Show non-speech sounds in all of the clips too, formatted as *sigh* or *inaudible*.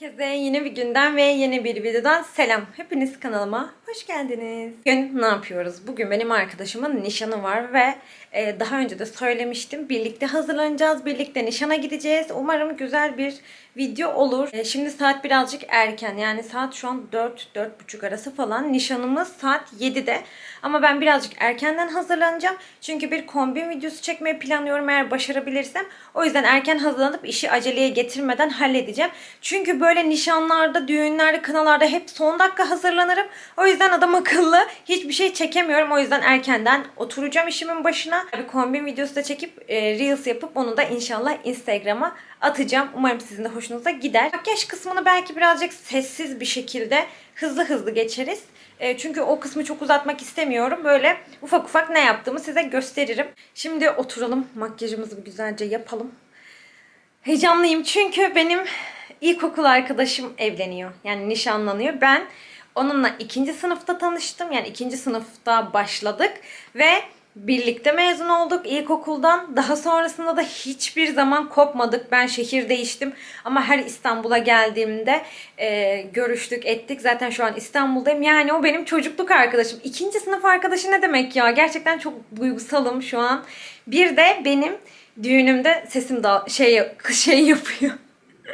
Herkese yeni bir günden ve yeni bir videodan selam. Hepiniz kanalıma hoş geldiniz. Bugün ne yapıyoruz? Bugün benim arkadaşımın nişanı var ve e, daha önce de söylemiştim. Birlikte hazırlanacağız, birlikte nişana gideceğiz. Umarım güzel bir video olur. E, şimdi saat birazcık erken yani saat şu an 4-4.30 arası falan. Nişanımız saat 7'de. Ama ben birazcık erkenden hazırlanacağım. Çünkü bir kombin videosu çekmeyi planlıyorum eğer başarabilirsem. O yüzden erken hazırlanıp işi aceleye getirmeden halledeceğim. Çünkü böyle nişanlarda, düğünlerde, kınalarda hep son dakika hazırlanırım. O yüzden adam akıllı hiçbir şey çekemiyorum. O yüzden erkenden oturacağım işimin başına. Bir kombin videosu da çekip e, Reels yapıp onu da inşallah Instagram'a atacağım. Umarım sizin de hoşunuza gider. Makyaj kısmını belki birazcık sessiz bir şekilde hızlı hızlı geçeriz. E, çünkü o kısmı çok uzatmak istemiyorum. Böyle ufak ufak ne yaptığımı size gösteririm. Şimdi oturalım. Makyajımızı güzelce yapalım. Heyecanlıyım çünkü benim ilkokul arkadaşım evleniyor. Yani nişanlanıyor. Ben onunla ikinci sınıfta tanıştım. Yani ikinci sınıfta başladık ve birlikte mezun olduk ilkokuldan. Daha sonrasında da hiçbir zaman kopmadık. Ben şehir değiştim ama her İstanbul'a geldiğimde e, görüştük, ettik. Zaten şu an İstanbul'dayım. Yani o benim çocukluk arkadaşım. İkinci sınıf arkadaşı ne demek ya? Gerçekten çok duygusalım şu an. Bir de benim düğünümde sesim da şey şey yapıyor.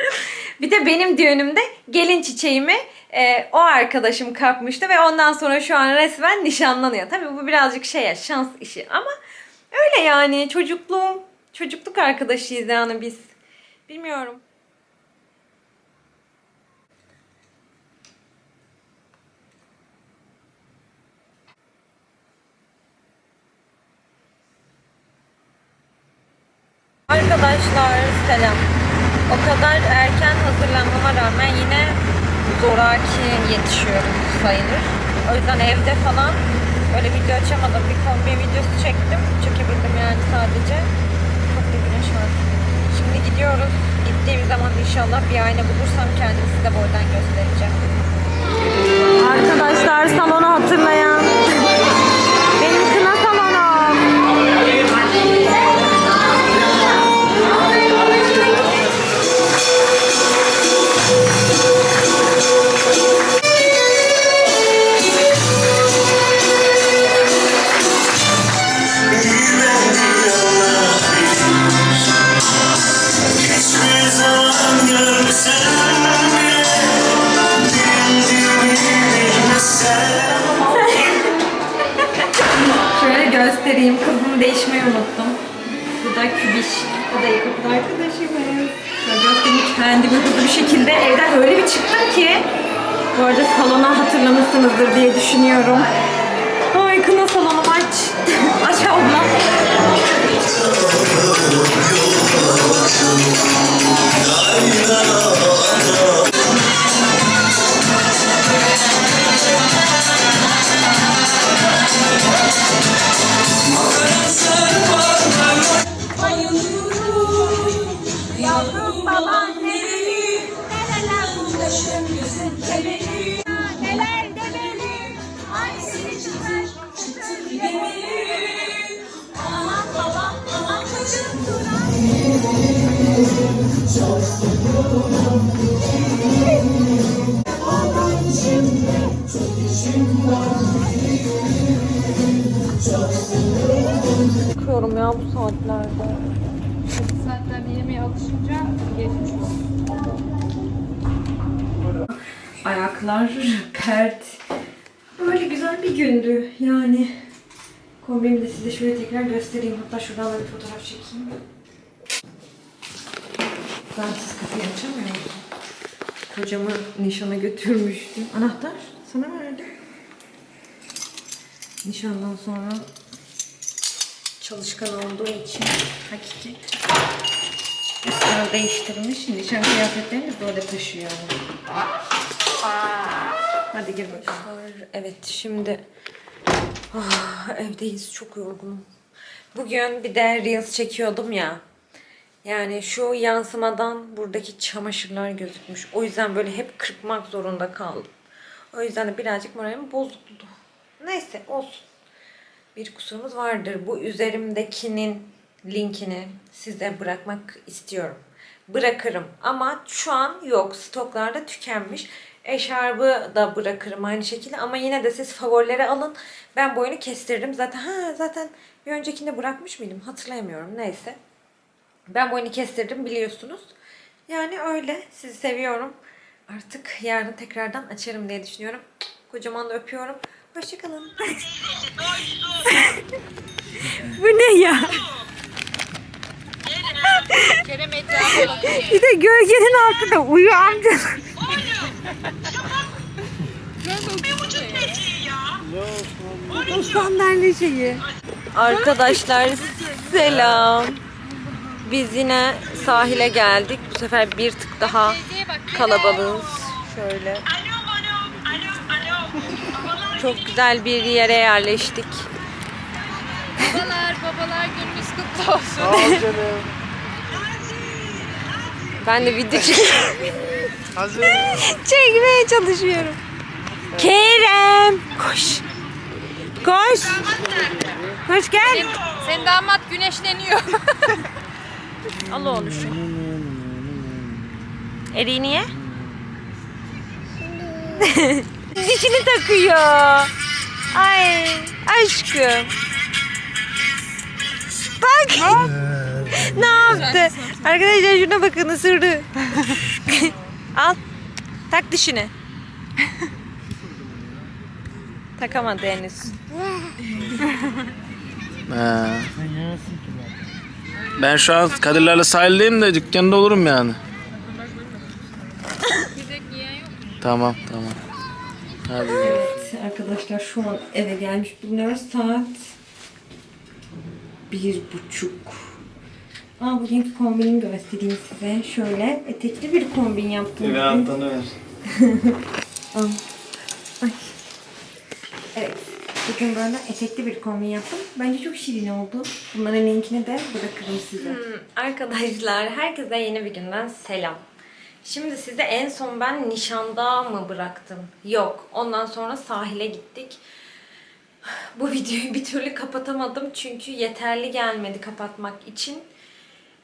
*laughs* bir de benim düğünümde gelin çiçeğimi e, o arkadaşım kapmıştı ve ondan sonra şu an resmen nişanlanıyor. Tabii bu birazcık şey ya şans işi ama öyle yani çocukluğum çocukluk arkadaşıyız yani biz. Bilmiyorum. Arkadaşlar selam. O kadar erken hazırlanmama rağmen yine zoraki yetişiyoruz sayılır. O yüzden evde falan böyle video açamadım. Bir kombi videosu çektim. Çekebildim yani sadece. Çok da güneş var. Şimdi gidiyoruz. Gittiğim zaman inşallah bir ayna bulursam kendimi size boydan göstereceğim. Göstereyim. Kızımı değişmeyi unuttum. Bu da Kübiş. O da ilkokul arkadaşımız. Göstereyim. Kendimi hızlı bir şekilde evden öyle bir çıktım ki. Bu arada salona hatırlamışsınızdır diye düşünüyorum. Ay kına salonu aç. *laughs* aç abla. Çıkıyorum ya bu saatlerde. saatlerde yemeğe alışınca geçmiş. Ayaklar pert. Böyle güzel bir gündü yani. Kombimi de size şöyle tekrar göstereyim. Hatta şuradan da bir fotoğraf çekeyim. Ben siz kapıyı açamıyor musun? Kocamı nişana götürmüştüm. Anahtar sana verdim. Nişandan sonra çalışkan olduğu için hakiki üstünü değiştirmiş. Nişan kıyafetlerini böyle taşıyor. Hadi gir bakalım. Evet şimdi ah, evdeyiz çok yorgunum. Bugün bir de Reels çekiyordum ya. Yani şu yansımadan buradaki çamaşırlar gözükmüş. O yüzden böyle hep kırpmak zorunda kaldım. O yüzden de birazcık moralim bozuldu. Neyse olsun. Bir kusurumuz vardır. Bu üzerimdekinin linkini size bırakmak istiyorum. bırakırım. Ama şu an yok. Stoklarda tükenmiş. Eşarbı da bırakırım aynı şekilde ama yine de siz favorilere alın. Ben boyunu kestiririm. Zaten ha zaten bir öncekinde bırakmış mıydım? Hatırlayamıyorum. Neyse. Ben boyunu kestirdim biliyorsunuz. Yani öyle. Sizi seviyorum. Artık yarın tekrardan açarım diye düşünüyorum. Kocaman da öpüyorum. Hoşçakalın. *laughs* Bu ne ya? Kerem. *laughs* Bir de gölgenin altında uyuyor amca. O sandalye şeyi. Arkadaşlar selam. Biz yine sahile geldik. Bu sefer bir tık daha kalabalığız. Şöyle. Çok güzel bir yere yerleştik. Babalar babalar gününüz kutlu olsun. Ben de video Hazır. çekmeye çalışıyorum. Kerem. Koş. Koş. Koş gel. Senin damat güneşleniyor. *laughs* Al oğlum şu. Eriği niye? *laughs* Dişini takıyor. Ay aşkım. Bak. *laughs* ne yaptı? Arkadaşlar şuna bakın ısırdı. *laughs* Al. Tak dişini. Takamadı henüz. Ha. Ben şu an Kadirlerle sahildeyim de dükkanda olurum yani. Tamam tamam. Hadi. Evet arkadaşlar şu an eve gelmiş bulunuyoruz. Saat bir buçuk. Aa, bugünkü kombinimi göstereyim size. Şöyle etekli bir kombin yaptım. bugün. anahtarını ver. *laughs* Al. Ay. Evet. Bugün böyle etekli bir kombin yaptım. Bence çok şirin oldu. Bunların linkini de bırakırım size. Hmm, arkadaşlar herkese yeni bir günden selam. Şimdi size en son ben nişanda mı bıraktım? Yok. Ondan sonra sahile gittik. *sighs* Bu videoyu bir türlü kapatamadım çünkü yeterli gelmedi kapatmak için.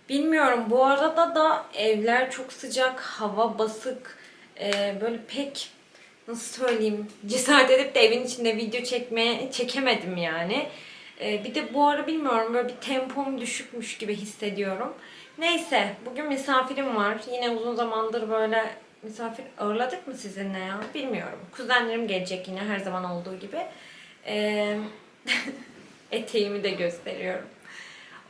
Bilmiyorum bu arada da evler çok sıcak, hava basık, Ee, böyle pek nasıl söyleyeyim cesaret edip de evin içinde video çekmeye çekemedim yani. Ee, bir de bu ara bilmiyorum böyle bir tempom düşükmüş gibi hissediyorum. Neyse bugün misafirim var. Yine uzun zamandır böyle misafir ağırladık mı sizinle ya bilmiyorum. Kuzenlerim gelecek yine her zaman olduğu gibi. Ee, *laughs* eteğimi de gösteriyorum.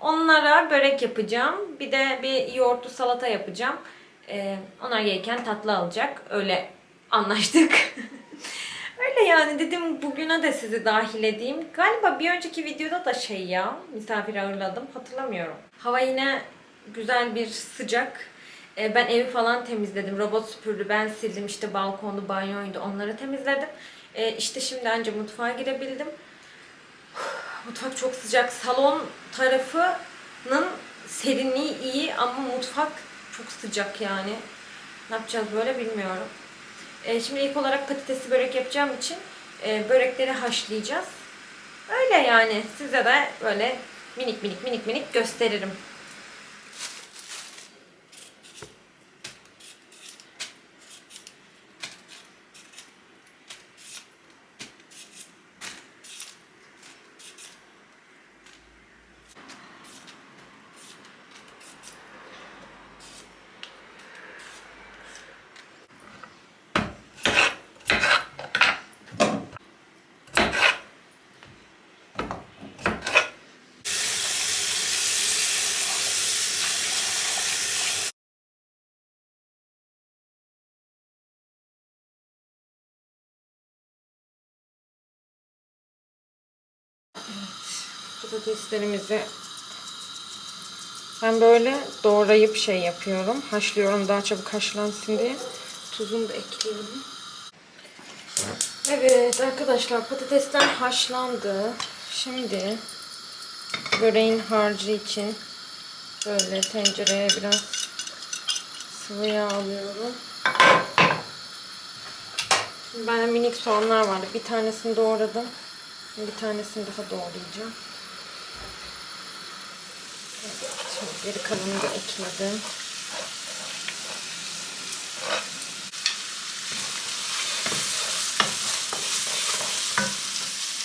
Onlara börek yapacağım. Bir de bir yoğurtlu salata yapacağım. Ee, onlar gelirken tatlı alacak. Öyle anlaştık. *laughs* Öyle yani dedim bugüne de sizi dahil edeyim. Galiba bir önceki videoda da şey ya misafir ağırladım hatırlamıyorum. Hava yine güzel bir sıcak. Ee, ben evi falan temizledim. Robot süpürdü. Ben sildim işte balkondu, banyoydu. Onları temizledim. Ee, işte şimdi anca mutfağa girebildim. *sighs* Mutfak çok sıcak. Salon tarafının serinliği iyi ama mutfak çok sıcak yani. Ne yapacağız böyle bilmiyorum. Ee, şimdi ilk olarak patatesli börek yapacağım için e, börekleri haşlayacağız. Öyle yani. Size de böyle minik minik minik minik gösteririm. Patateslerimizi ben böyle doğrayıp şey yapıyorum. Haşlıyorum daha çabuk haşlansın diye. Tuzunu da ekliyorum. Evet arkadaşlar patatesler haşlandı. Şimdi böreğin harcı için böyle tencereye biraz sıvı yağ alıyorum. Şimdi bende minik soğanlar vardı. Bir tanesini doğradım. Bir tanesini daha doğrayacağım. Pekmezleri kalınca ekledim.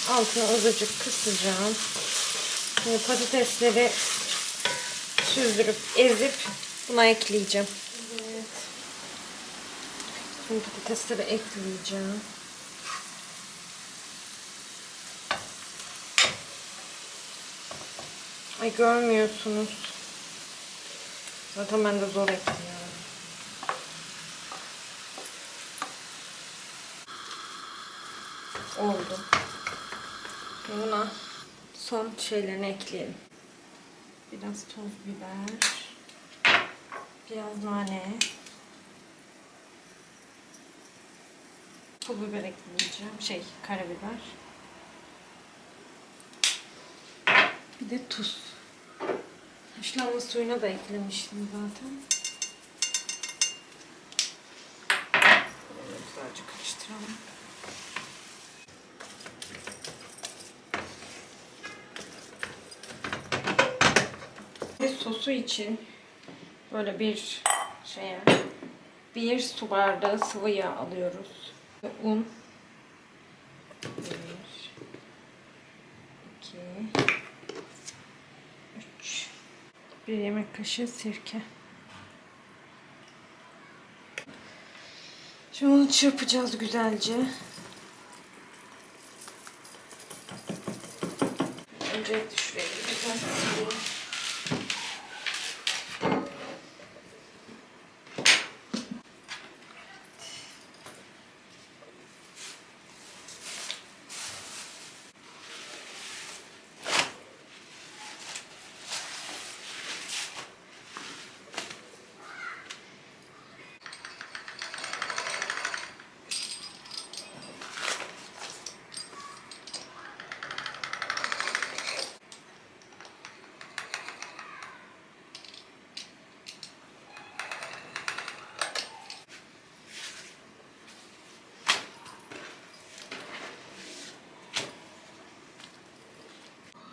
Altını azıcık kısacağım. Şimdi patatesleri süzdürüp ezip buna ekleyeceğim. Evet. Şimdi patatesleri ekleyeceğim. Ay görmüyorsunuz. Zaten ben de zor ekliyorum. Oldu. Şimdi Buna son şeylerini ekleyelim. Biraz toz biber. Biraz nane. Pul biber ekleyeceğim. Şey, karabiber. Bir de tuz. Haşlanma suyuna da eklemiştim zaten. Güzelce karıştıralım. Ve sosu için böyle bir şeye bir su bardağı sıvı yağ alıyoruz. Un. Bir, iki, üç. Bir yemek kaşığı sirke. Şimdi bunu çırpacağız güzelce. Öncelikle şuraya güzel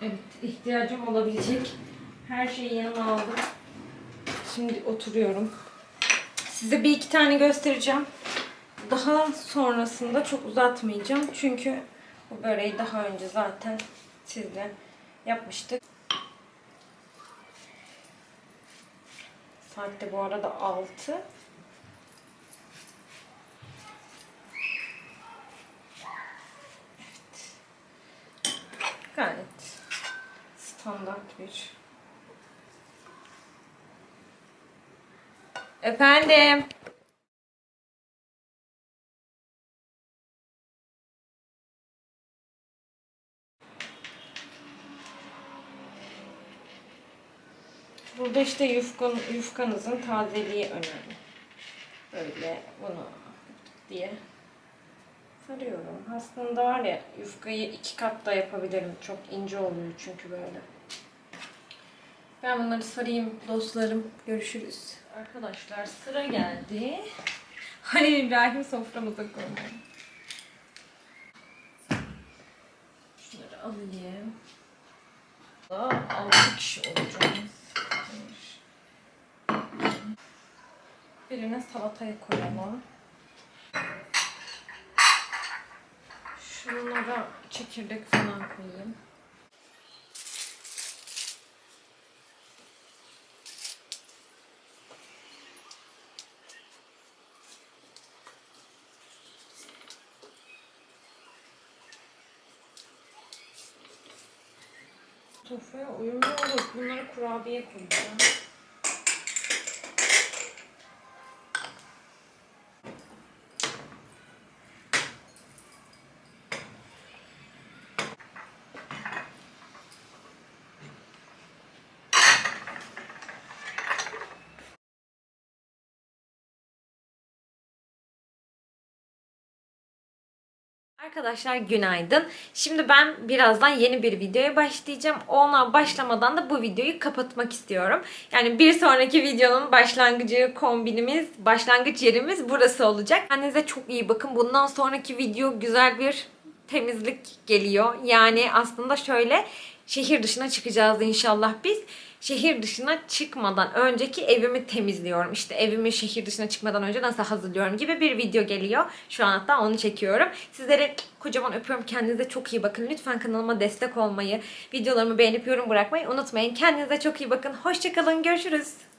Evet, ihtiyacım olabilecek her şeyi yanıma aldım. Şimdi oturuyorum. Size bir iki tane göstereceğim. Daha sonrasında çok uzatmayacağım. Çünkü bu böreği daha önce zaten sizle yapmıştık. Saat de bu arada 6. Gayet standart bir. Efendim. Burada işte yufkan, yufkanızın tazeliği önemli. Böyle bunu diye sarıyorum. Aslında var ya yufkayı iki kat da yapabilirim. Çok ince oluyor çünkü böyle. Ben bunları sarayım dostlarım. Görüşürüz. Arkadaşlar sıra geldi. *laughs* Halil İbrahim soframıza koyuyorum. Şunları alayım. Daha 6 kişi olacağız. Bir. Birine salataya koyalım. Şunlara çekirdek falan koyayım. Sofraya uyumlu olur. Bunları kurabiye koyacağım. Arkadaşlar günaydın. Şimdi ben birazdan yeni bir videoya başlayacağım. Ona başlamadan da bu videoyu kapatmak istiyorum. Yani bir sonraki videonun başlangıcı, kombinimiz, başlangıç yerimiz burası olacak. Kendinize çok iyi bakın. Bundan sonraki video güzel bir temizlik geliyor. Yani aslında şöyle şehir dışına çıkacağız inşallah biz. Şehir dışına çıkmadan önceki evimi temizliyorum. İşte evimi şehir dışına çıkmadan önce nasıl hazırlıyorum gibi bir video geliyor. Şu an hatta onu çekiyorum. Sizleri kocaman öpüyorum. Kendinize çok iyi bakın. Lütfen kanalıma destek olmayı, videolarımı beğenip yorum bırakmayı unutmayın. Kendinize çok iyi bakın. Hoşçakalın. Görüşürüz.